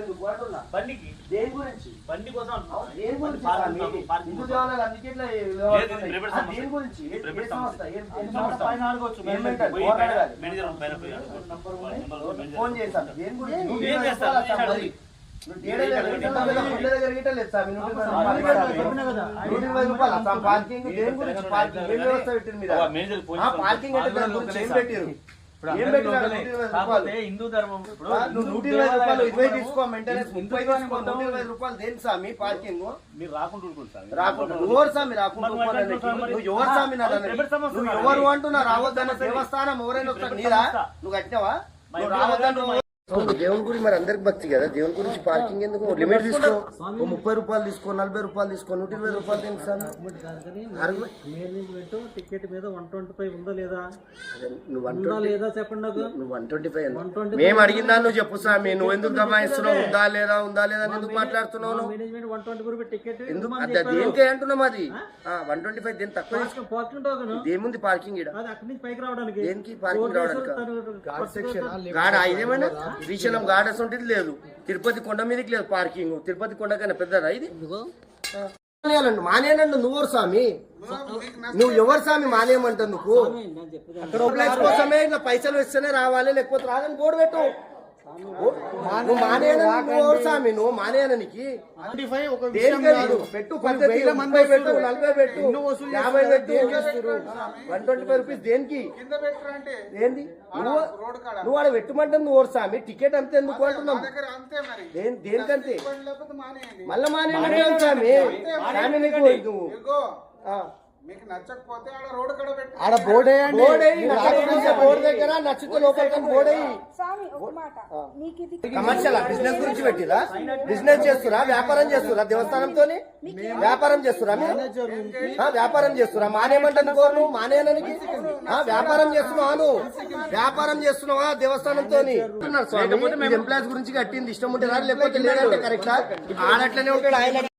ఎందుకు అంటున్నా బండికి దేని గురించి బండి కోసం అవును, అంటున్నా. దేని గురించి పార్కింగ్. దేని గురించి మేనేజర్. ఫోన్ చేశాను దేని గురించి పార్కింగ్ దేని గురించి పార్కింగ్ ఏం వ్యవస్థ పెట్టింది మీరు ఆ, మేనేజర్ ఫోన్ ఆ, చేస్తాను. పార్కింగ్ అంటే దాని గురించి ఏం పెట్టారు కాకపోతే. హిందూ ధర్మం. ఇప్పుడు నువ్వు నూట ఇరవై రూపాయలు ఇరవై తీసుకో మెయింటెనెన్స్ హిందూ ముప్పై ధర్మం తీసుకో మొత్తం నూట ఇరవై రూపాయలు దేని పార్కింగ్? మీరు రాకుండా. రాకుండా ఎవరు రాకుండా నువ్వు ఎవరు నువ్వు. ఎవరు అంటున్నా రావద్దన్న దేవస్థానం ఎవరైనా వస్తారు? ప్రైవేట్ నీరా. నువ్వు కట్టినావా? నువ్వు అవును, దేవుని గురించి మరి అందరికి భక్తి కదా? దేవుని గురించి పార్కింగ్ ఎందుకు? లిమిట్ తీసుకో. ఓ ముప్పై రూపాయలు తీసుకో నలభై రూపాయలు తీసుకో నూట ఇరవై రూపాయలు మేనేజ్మెంట్ టికెట్ మీద వన్ ట్వంటీ ఫైవ్ ఉందా లేదా? నువ్వు వన్ ఉందా లేదా చెప్పండి నువ్వు వన్ ట్వంటీ ఫైవ్ 125 మేము అడిగిందా నువ్వు చెప్పు స్వామి. నువ్వు ఎందుకు దబాయిస్తున్నావు? ఉందా లేదా? ఉందా లేదా అని ఎందుకు మాట్లాడుతున్నావు? మేనేజ్మెంట్ వన్ ట్వంటీ టికెట్ ఎందుకు? అది దేనికే అంటున్నాం అది వన్ ట్వంటీ ఫైవ్ దేని తక్కువ? తీసుకో. పార్కింగ్ టోకెన్ దేముంది పార్కింగ్ ఇడ అది అక్కడి నుంచి పైకి రావడానికి. దేనికి? పార్కింగ్ రావడానికి? ఇదేమైనా? శ్రీశైలం గాడస్ ఉంటుంది లేదు. తిరుపతి కొండ మీదకి లేదు పార్కింగ్. తిరుపతి కొండ కన్నా పెద్దదా ఇది. మానేయాలండి మానేయాలండి నువ్వు ఎవరు స్వామి నువ్వు? ఎవరు స్వామి అక్కడ ప్లేస్ కోసమే ఇంకా పైసలు ఇస్తేనే రావాలి లేకపోతే రాదని బోర్డు పెట్టు. నువ్వు ఎవరు స్వామి? నువ్వు మానేయననికి? పెట్టు పద్ధతి. పెట్టు నలభై పెట్టు. యాభై పెట్టు. వన్ ట్వంటీ ఫైవ్ రూపీస్ దేనికి? ఏంది? నువ్వు నువ్వు ఆడ పెట్టుమంటే నువ్వు ఓరు స్వామి? టికెట్ అంతే ఎందుకు అంటున్నాం దేని దేనికంతే? మళ్ళా స్వామి. స్వామి. నీకు నువ్వు ఆ. మీకు నచ్చకపోతే ఆడ రోడ్డు కడ పెట్టి. ఆడ బోర్డు దగ్గర నచ్చితే లోపలికి బోర్డు వేయి. స్వామి ఒక మాట. మీకు ఇది కమర్షియల్? బిజినెస్ గురించి పెట్టిరా బిజినెస్ చేస్తురా? వ్యాపారం చేస్తురా? దేవస్థానంతో వ్యాపారం చేస్తురా వ్యాపారం చేస్తురా? మానేయమంటాను కోరు మానేయడానికి ఆ, వ్యాపారం చేస్తున్నావా నువ్వు వ్యాపారం చేస్తున్నావా దేవస్థానంతో ఎంప్లాయీస్ గురించి కట్టింది. ఇష్టం ఉంటే రాదు లేకపోతే లేదంటే కరెక్టా ఆడట్లనే ఉంటాడు ఆయన.